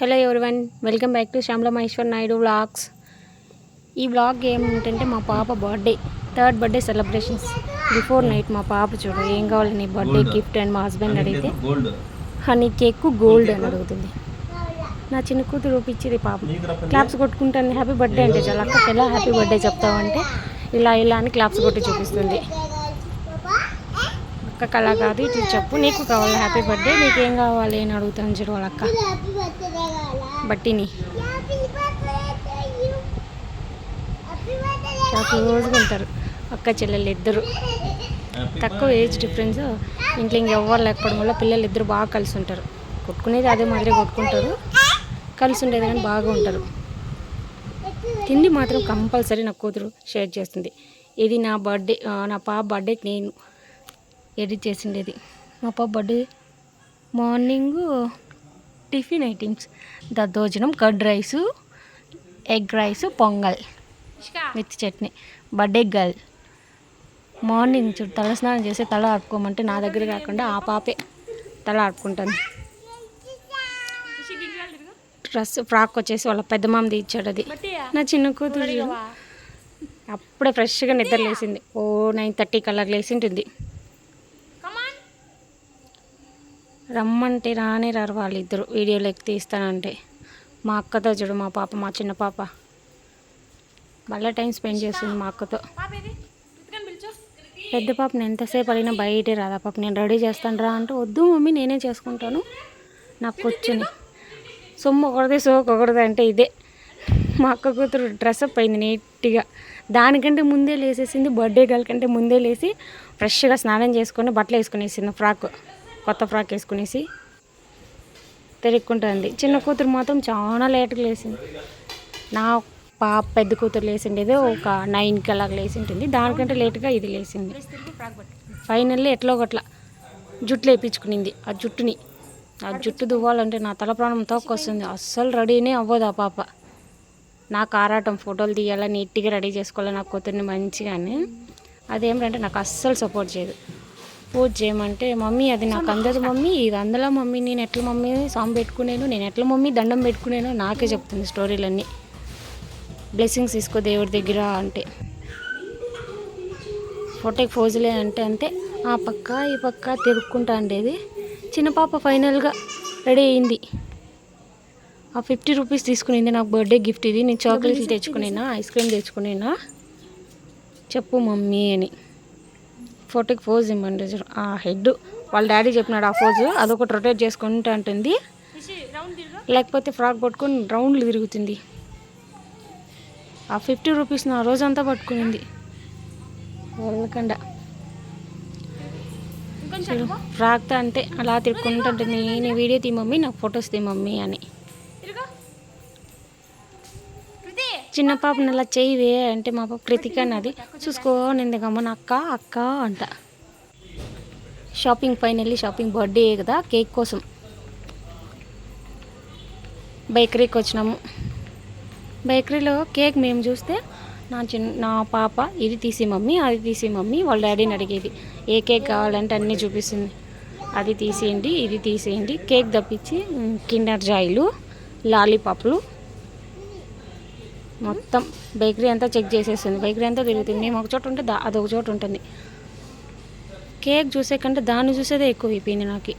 Hello everyone welcome back to Shyamala Maheshwar Naidu vlogs ఈ vlog ఏమిటంటే మా పాప birthday third birthday celebrations before night మా పాప చూడు ఏం కావాలి నీ బర్త్డే గిఫ్ట్ అని మా హస్బెండ్ అడిగితే హనీ కేక్ గోల్డ్ అని అడుగుతుంది. నా చిన్న కూతురు పిచ్చిది పాప. క్లాప్స్ కొట్టుకుంటుంది హ్యాపీ బర్త్డే అంటే చాలా. ఎలా హ్యాపీ బర్త్డే చెప్తావంటే ఇలా ఇలా అని క్లాప్స్ కొట్టి చూపిస్తుంది. అక్కకి అలా కాదు ఇట్లా చెప్పు నీకు కావాలి హ్యాపీ బర్త్డే నీకేం కావాలి అని అడుగుతాను చూడు వాళ్ళ అక్క. బట్టిని. చాలా క్లోజ్గా ఉంటారు. అక్క చెల్లెలు ఇద్దరు. తక్కువ ఏజ్ డిఫరెన్స్ ఇంట్లో ఇంకెవ్వరు లేకపోవడం వల్ల పిల్లలు ఇద్దరు బాగా కలిసి ఉంటారు. కొట్టుకునేది అదే మాదిరి కొట్టుకుంటారు. కలిసి ఉండేది కానీ బాగా ఉంటారు. తిండి మాత్రం కంపల్సరీ నా కూతురు షేర్ చేస్తుంది. ఇది నా బర్త్డే నా పాప బర్త్డేకి నేను ఎడిట్ చేసిండేది. మా పాప బర్త్డే మార్నింగ్ టిఫిన్ ఐటమ్స్. దద్దోజనం curd rice egg rice pongal with chutney. Birthday girl. Morning చూడు తల స్నానం చేసి తల ఆడుకోమంటే నా దగ్గర కాకుండా ఆ పాపే తల ఆడుకుంటుంది డ్రెస్ ఫ్రాక్ వచ్చేసి వాళ్ళ పెద్ద మామది ఇచ్చాడు అది నా చిన్న కూతురు. అప్పుడే ఫ్రెష్గా నిద్ర లేసింది ఓ నైన్ థర్టీ కల్లా లేసి ఉంటుంది రమ్మంటే రానే రారు వాళ్ళిద్దరు. వీడియోలు ఎక్కి తీస్తానంటే. మా అక్కతో చూడు మా పాప మా చిన్న పాప. మళ్ళీ టైం స్పెండ్ చేస్తుంది మా అక్కతో. పెద్ద పాపని ఎంతసేపు అడిగినా బయటే రాదా. పాప నేను రెడీ చేస్తాను రా అంటే వద్దు మమ్మీ నేనే చేసుకుంటాను. నాకు కూర్చొని సొమ్ము ఒకటిది సోకు ఒకటి అంటే ఇదే. మా అక్క కూతురు డ్రెస్అప్ అయింది నీట్గా. దానికంటే ముందే లేసేసింది బర్త్డే గర్ల్ కంటే ముందే లేసి ఫ్రెష్గా స్నానం చేసుకొని బట్టలు వేసుకునేసింది ఫ్రాక్. కొత్త ఫ్రాక్ వేసుకునేసి తిరుగుకుంటుంది చిన్న కూతురు మాత్రం చాలా లేట్గా లేచింది. నా పాప పెద్ద కూతురు లేచిండేది ఒక నైన్కి అలాగ లేచింటుంది. దానికంటే లేట్గా ఇది లేచింది. ఫైనల్లీ ఎట్లో ఒకట్లా జుట్టు లేపించుకునింది. ఆ జుట్టుని ఆ జుట్టు దువ్వాలంటే నా తల ప్రాణం తోకొస్తుంది అస్సలు రెడీనే అవ్వదు ఆ పాప. నాకు ఆరాటం ఫోటోలు తీయాలా నీట్గా రెడీ చేసుకోవాలి నా కూతుర్ని మంచిగానే. అదేమిటంటే నాకు అస్సలు సపోర్ట్ చేయదు. పూజ చేయమంటే మమ్మీ అది నాకు అందదు మమ్మీ ఇది అందులో మమ్మీ నేను ఎట్లా మమ్మీ సాంగ్ పెట్టుకునేను నేను ఎట్లా మమ్మీ దండం పెట్టుకునేను నాకే చెప్తుంది స్టోరీలన్నీ. బ్లెస్సింగ్స్ తీసుకో దేవుడి దగ్గర అంటే. ఫోటోకి ఫోజులే అంటే అంతే. ఆ పక్క ఈ పక్క తిరుక్కుంటా ఉండేది చిన్న పాప ఫైనల్గా రెడీ అయింది. ఆ ఫిఫ్టీ రూపీస్ తీసుకునింది నాకు బర్త్డే గిఫ్ట్ ఇది. నేను చాక్లెట్లు తెచ్చుకునేనా ఐస్ క్రీమ్ తెచ్చుకునేనా? చెప్పు మమ్మీ అని. ఫోటోకి ఫోజ్ ఇవ్వండి ఆ హెడ్ వాళ్ళ డాడీ చెప్పినాడు ఆ ఫోజు. అదొకటి రొటేట్ చేసుకుంటూ ఉంటుంది లేకపోతే ఫ్రాక్ పట్టుకొని రౌండ్లు తిరుగుతుంది. ఆ ఫిఫ్టీ రూపీస్ నా రోజంతా పట్టుకునింది. వెళ్ళకుండా. ఫ్రాక్తో అంతే అలా తిరుగుకుంటుంటుంది నేను వీడియో తీ మమ్మీ నాకు ఫొటోస్ తీ మమ్మీ అని. చిన్న పాపని అలా చేయవే అంటే మా పాప కృతిక అన్నది. చూసుకో నింది గమ్మన అక్క అక్క అంట. షాపింగ్ పైన వెళ్ళి షాపింగ్ బర్త్డే కదా కేక్ కోసం. బేకరీకి వచ్చినాము. బేకరీలో కేక్ మేము చూస్తే నా చిన్న నా పాప ఇది తీసి మమ్మీ అది తీసి మమ్మీ వాళ్ళ డాడీని అడిగేది. ఏ కేక్ కావాలంటే అన్నీ చూపిస్తుంది. అది తీసేయండి ఇది తీసేయండి. కేక్ తప్పించి కిండర్ జాయిలు లాలీపాప్లు మొత్తం బేకరీ అంతా చెక్ చేసేస్తుంది. బేకరీ అంతా తిరుగుతుంది. మేము ఒక చోట ఉంటే దా అదొక చోట ఉంటుంది. కేక్ చూసే కంటే దాన్ని చూసేదే ఎక్కువ అయిపోయింది నాకు.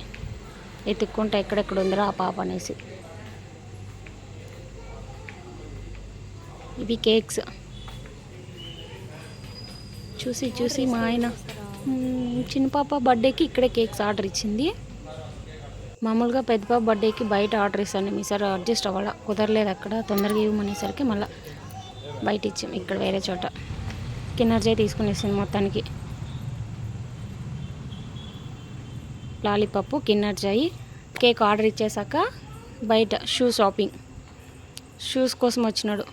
ఎత్తుక్కుంటా ఎక్కడెక్కడ ఉందిరా ఆ పాప అనేసి. ఇవి కేక్స్. చూసి చూసి మా ఆయన చిన్న పాప బర్త్డేకి ఇక్కడే కేక్స్ ఆర్డర్ ఇచ్చింది. మామూలుగా పెద్ద బర్త్డేకి బయట ఆర్డర్ ఇస్తాను. ఈసారి అడ్జస్ట్ అవ్వాలా? కుదరలేదు అక్కడ. తొందరగా ఇవ్వమనేసరికి మళ్ళీ బయట ఇచ్చాం. ఇక్కడ వేరే చోట. కిన్నర్జే తీసుకునేసింది మొత్తానికి. లాలీపప్పు కిన్నర్జాయి కేక్ ఆర్డర్ ఇచ్చేసాక బయట షూ షాపింగ్. షూస్ కోసం వచ్చినాడు.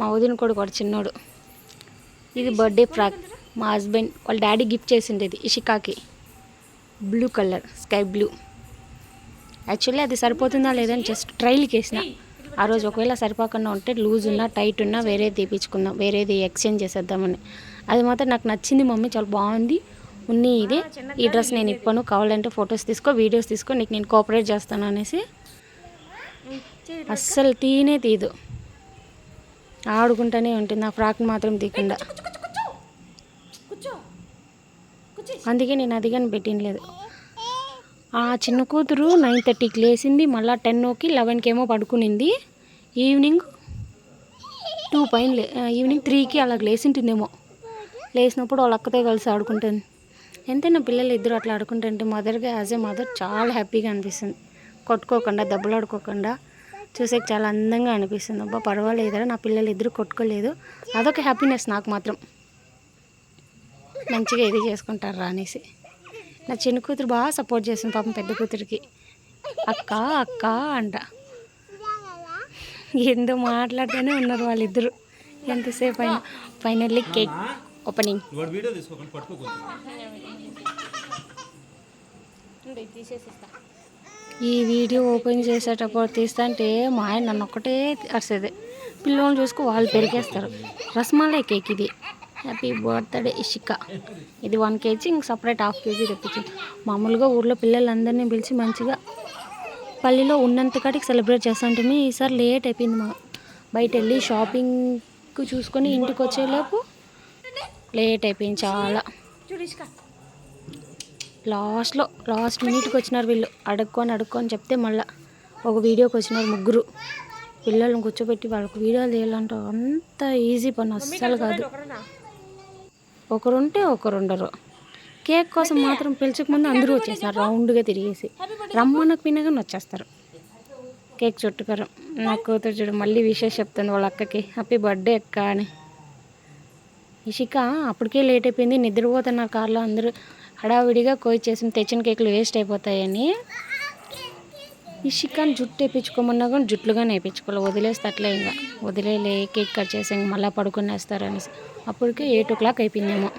మా వదిన కొడుకు వాడు చిన్నోడు. ఇది బర్త్డే ఫ్రాక్. మా హస్బెండ్ వాళ్ళ డాడీ గిఫ్ట్ చేసిండేది ఇషికాకి. Blue colour sky blue. Actually అది సరిపోతుందా లేదని జస్ట్ ట్రైల్కి వేసిన ఆ రోజు ఒకవేళ సరిపోకుండా ఉంటే లూజ్ ఉన్నా టైట్ ఉన్నా వేరేది తీపించుకుందాం వేరేది ఎక్స్చేంజ్ చేసేద్దామని. అది మాత్రం నాకు నచ్చింది మమ్మీ చాలా బాగుంది. ఉన్ని ఇదే. ఈ డ్రెస్ నేను ఇప్పను కావాలంటే ఫొటోస్ తీసుకో వీడియోస్ తీసుకో నీకు నేను కోఆపరేట్ చేస్తాను అనేసి. అస్సలు తీనే తీదు. ఆడుకుంటూనే ఉంటుంది నా ఫ్రాక్ మాత్రం తీయకుండా. అందుకే నేను అది కానీ పెట్టినలేదు ఆ చిన్న కూతురు నైన్ థర్టీకి లేచింది. మళ్ళీ టెన్కి లెవెన్కి ఏమో పడుకునింది. ఈవినింగ్ టూ పైన లే ఈవినింగ్ త్రీకి అలా లేచింటుందేమో. లేచినప్పుడు వాళ్ళ అక్కతో కలిసి ఆడుకుంటుంది. ఎంతైనా పిల్లలు ఇద్దరు అట్లా ఆడుకుంటుంటే మదర్గా యాజ్ ఏ మదర్ చాలా హ్యాపీగా అనిపిస్తుంది. కొట్టుకోకుండా దెబ్బలాడుకోకుండా చూసేకి చాలా అందంగా అనిపిస్తుంది. అబ్బా పర్వాలేదురా నా పిల్లలు ఇద్దరు కొట్టుకోలేదు. అదొక హ్యాపీనెస్ నాకు మాత్రం. మంచిగా ఇది చేసుకుంటారా అనేసి. నా చిన్న కూతురు బాగా సపోర్ట్ చేస్తుంది పాపం పెద్ద కూతురికి. అక్క అక్క అంట. ఏందో మాట్లాడుతూనే ఉన్నారు వాళ్ళిద్దరు. ఎంతసేపు అయినా ఫైనల్లీ కేక్ ఓపెనింగ్ ఈ వీడియో ఓపెన్ చేసేటప్పుడు తీస్తుంటే మా ఆయన నన్ను ఒక్కటే అరిసేది. పిల్లల్ని చూసుకు వాళ్ళు పెరిగేస్తారు. రసమలై కేక్ ఇది. Happy birthday Ishika. ఇది వన్ కేజీ ఇంక సపరేట్ హాఫ్ కేజీ తెప్పించింది మామూలుగా ఊర్లో పిల్లలందరినీ పిలిచి మంచిగా పల్లిలో ఉన్నంత కాటికి సెలబ్రేట్ చేస్తుంటే ఈసారి లేట్ అయిపోయింది మా బయట వెళ్ళి షాపింగ్ చూసుకొని ఇంటికి వచ్చేలోపు లేట్ అయిపోయింది చాలా. లాస్ట్లో లాస్ట్ మినిట్కి వచ్చినారు వీళ్ళు. అడుక్కొని అడుక్కొని చెప్తే మళ్ళీ ఒక వీడియోకి వచ్చినారు ముగ్గురు. పిల్లల్ని కూర్చోబెట్టి వాళ్ళకి వీడియోలు తీయాలంటే అంత ఈజీ పని అస్సలు కాదు. ఒకరుంటే ఒకరు ఉండరు కేక్ కోసం మాత్రం పిలిచకముందు అందరూ వచ్చేస్తారు రౌండ్గా తిరిగేసి. రమ్మనకు పినగానే వచ్చేస్తారు. కేక్ చుట్టుకరం. నా కూతురు చూడు మళ్ళీ విషయం చెప్తుంది వాళ్ళ అక్కకి. హ్యాపీ బర్త్డే అక్క అని. ఇషిక అప్పటికే లేట్ అయిపోయింది. నిద్రపోతున్నారు కార్లో అందరూ. హడావిడిగా కోయి చేసి తెచ్చిన కేకులు వేస్ట్ అయిపోతాయని. ఇషికాన్ జుట్టు వేయించుకోమన్నా కానీ జుట్లుగానే వేయించుకోవాలి వదిలేస్తే అట్లే ఇంకా. వదిలేలే కేక్ కట్ చేసి ఇంక మళ్ళీ పడుకునేస్తారు అనేసి. అప్పటికే ఎయిట్ ఓ క్లాక్ అయిపోయిందేమో.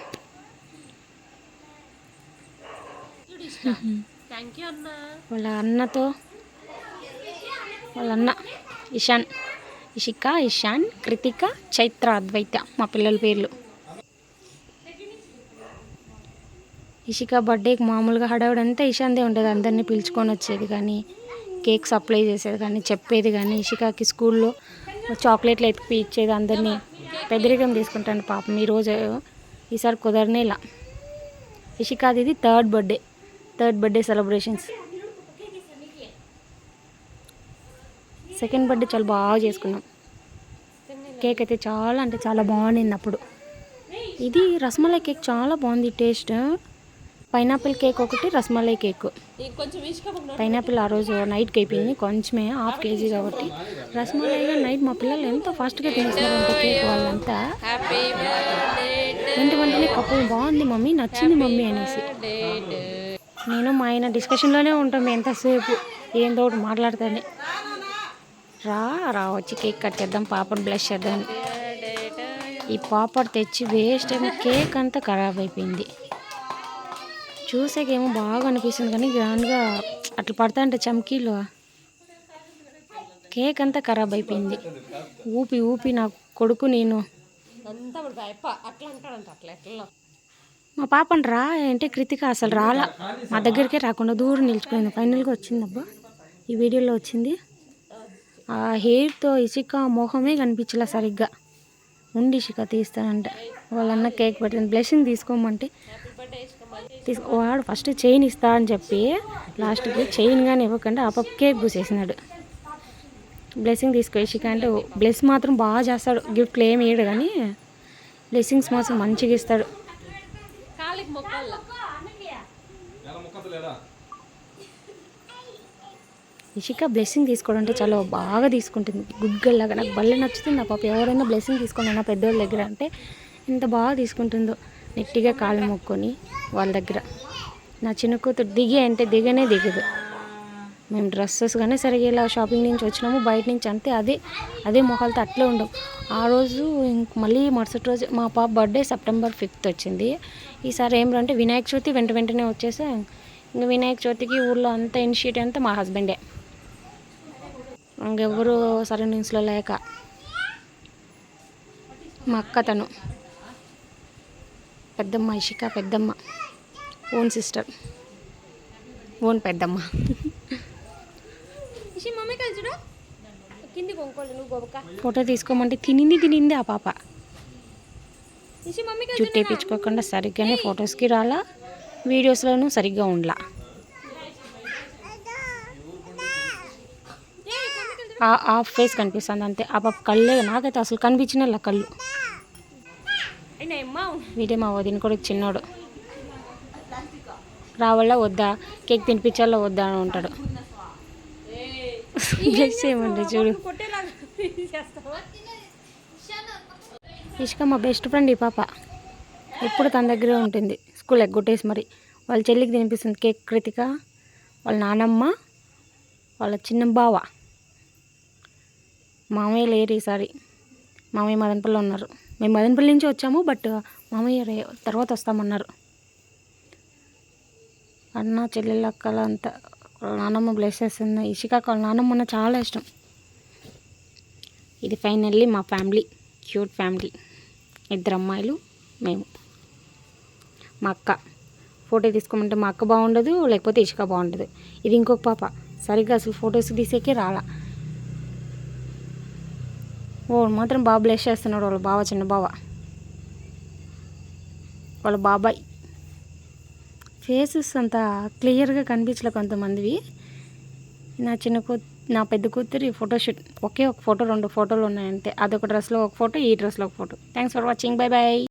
వాళ్ళ అన్నతో వాళ్ళ అన్న ఇషాన్ ఇషిక ఇషాన్ కృతిక చైత్ర అద్వైత మా పిల్లల పేర్లు. ఇషిక బర్త్డేకి మామూలుగా హడావుడంతా ఇషాన్దే ఉండేది. అందరినీ పిలుచుకొని వచ్చేది. కానీ కేక్ సప్లై చేసేది కానీ చెప్పేది కానీ ఇషికాకి స్కూల్లో చాక్లెట్లు ఎత్తిపి ఇచ్చేది అందరినీ పెద్దరికం తీసుకుంటాను పాపం. ఈరోజు ఈసారి కుదరనేలా ఇషికాది ఇది third birthday. Third birthday celebrations. Second birthday చాలా బాగా చేసుకున్నాం. కేక్ అయితే చాలా అంటే చాలా బాగుండింది అప్పుడు. ఇది రసమలై కేక్ చాలా బాగుంది టేస్ట్. పైనాపిల్ కేక్ ఒకటి రసమలై కేక్. పైనాపిల్ ఆ రోజు నైట్కి అయిపోయింది కొంచెమే హాఫ్ కేజీ కాబట్టి. రసమలైగా నైట్ మా పిల్లలు ఎంతో ఫాస్ట్గా తినేస్తున్నారంట కేక్ వాళ్ళంతా. వెంట వెంటనే కప్పు బాగుంది మమ్మీ నచ్చింది మమ్మీ అనేసి. నేను మా ఆయన డిస్కషన్లోనే ఉంటాం ఎంతసేపు ఏందో ఒకటి మాట్లాడతానే. రా రా వచ్చి కేక్ కట్ చేద్దాం పాపను బ్లష్ చేద్దాం. ఈ పాపడ్ తెచ్చి వేస్ట్ అయిన కేక్ అంతా ఖరాబ్ అయిపోయింది. చూసాకేమో బాగా అనిపిస్తుంది కానీ గ్రాండ్గా అట్లా పడతా అంటే చమ్కీలు. కేక్ అంతా ఖరాబ్ అయిపోయింది. ఊపి ఊపి నా కొడుకు నేను. మా పాపని రా అంటే కృతిక అసలు రాలా. మా దగ్గరికే రాకుండా దూరం నిల్చుకుంది ఫైనల్గా వచ్చింది అబ్బా ఈ వీడియోలో వచ్చింది. ఆ హెయిర్తో ఇసుక మొహమే కనిపించలే సరిగ్గా. ఉండి ఇసుక తీస్తానంట. వాళ్ళన్న కేక్ పెట్టింది బ్లెస్సింగ్ తీసుకోమంటే తీసుకో వాడు ఫస్ట్ చైన్ ఇస్తా అని చెప్పి లాస్ట్కి చైన్ కానీ ఇవ్వకుండా ఆ పప్పు కేక్ పూసేసినాడు. బ్లెస్సింగ్ తీసుకో ఇషిక అంటే బ్లెస్ మాత్రం బాగా చేస్తాడు. గిఫ్ట్లు ఏమి ఇయ్యడు కానీ బ్లెస్సింగ్స్ మాత్రం మంచిగా ఇస్తాడు. ఇషిక బ్లెస్సింగ్ తీసుకోవడం అంటే చాలా బాగా తీసుకుంటుంది. గుడ్ గర్ల్ లాగా నాకు భలే నచ్చుతుంది నా పాప. ఎవరైనా బ్లెస్సింగ్ తీసుకోండి నా పెద్దోళ్ళ దగ్గర అంటే ఎంత బాగా తీసుకుంటుందో నెట్టిగా కాళ్ళు మొక్కొని వాళ్ళ దగ్గర. నా చిన్న కూతురు దిగి అంటే దిగనే దిగదు. మేము డ్రెస్సెస్ కానీ సరిగా ఇలా షాపింగ్ నుంచి వచ్చినాము బయట నుంచి అంతే అదే అదే మొహాలతో అట్లే ఉండవు ఆ రోజు ఇంక మళ్ళీ మరుసటి రోజు మా పాప బర్త్డే సెప్టెంబర్ ఫిఫ్త్ వచ్చింది. ఈసారి ఏం అంటే వినాయక చవితి వెంట వెంటనే వచ్చేసా ఇంకా వినాయక చవితికి ఊళ్ళో అంతా ఇనిషియేట్ అంతా మా హస్బెండే. ఇంకెవరు సరౌండింగ్స్లో లేక మా అక్క తను. పెద్దమ్మ ఇషిక పెద్దమ్మ. Own sister. ఓన్ పెద్దమ్మ. ఫోటో తీసుకోమంటే తినింది తినింది ఆ పాప. జుట్టు వేయించుకోకుండా సరిగ్గానే ఫొటోస్కి రాలా వీడియోస్లోనూ సరిగ్గా ఉండలా. ఆ హాఫ్ ఫేస్ కనిపిస్తుంది అంతే. ఆ పాప కళ్ళే నాకైతే అసలు కనిపించిన కళ్ళు. వీడే మా వదిన కూడా చిన్నోడు. రావాలా వద్దా? కేక్ తినిపించాలా వద్దా అని ఉంటాడు. బ్లెస్ చేయమండి చూడు. ఇష్క మా బెస్ట్ ఫ్రెండ్ ఈ పాప. ఎప్పుడు తన దగ్గరే ఉంటుంది. స్కూల్ ఎగ్గొట్టేసి మరి. వాళ్ళ చెల్లికి తినిపిస్తుంది కేక్ కృతిక వాళ్ళ నానమ్మ వాళ్ళ చిన్న బావ. మామయ్య లేరు ఈసారి. మామయ్య మదనపల్లిలో ఉన్నారు. మేము మదనపల్లి నుంచి వచ్చాము బట్ మామయ్య రే తర్వాత వస్తామన్నారు. అన్న చెల్లెళ్ళ అక్కల అంతా నానమ్మ బ్లెస్ చేస్తుంది ఇషికాకు నానమ్మ అన్న చాలా ఇష్టం. ఇది ఫైనల్లీ మా ఫ్యామిలీ క్యూట్ ఫ్యామిలీ ఇద్దరు అమ్మాయిలు మేము. మా అక్క. ఫోటో తీసుకోమంటే మా అక్క బాగుండదు లేకపోతే ఇషిక బాగుండదు. ఇది ఇంకొక పాప. సరిగ్గా అసలు ఫొటోస్ తీసేకే రాలా. ఓ మాత్రం బాబు బ్లెస్ చేస్తున్నాడు వాళ్ళ బావ చిన్న బావ. వాళ్ళ బాబాయ్. ఫేసెస్ అంత క్లియర్గా కనిపించలే కొంతమందివి. నా చిన్న కూ నా పెద్ద కూతురి ఫోటోషూట్ ఒకే ఒక ఫోటో రెండు ఫోటోలు ఉన్నాయంటే అదొక డ్రెస్లో ఒక ఫోటో ఈ డ్రెస్లో ఒక photo thanks for watching bye bye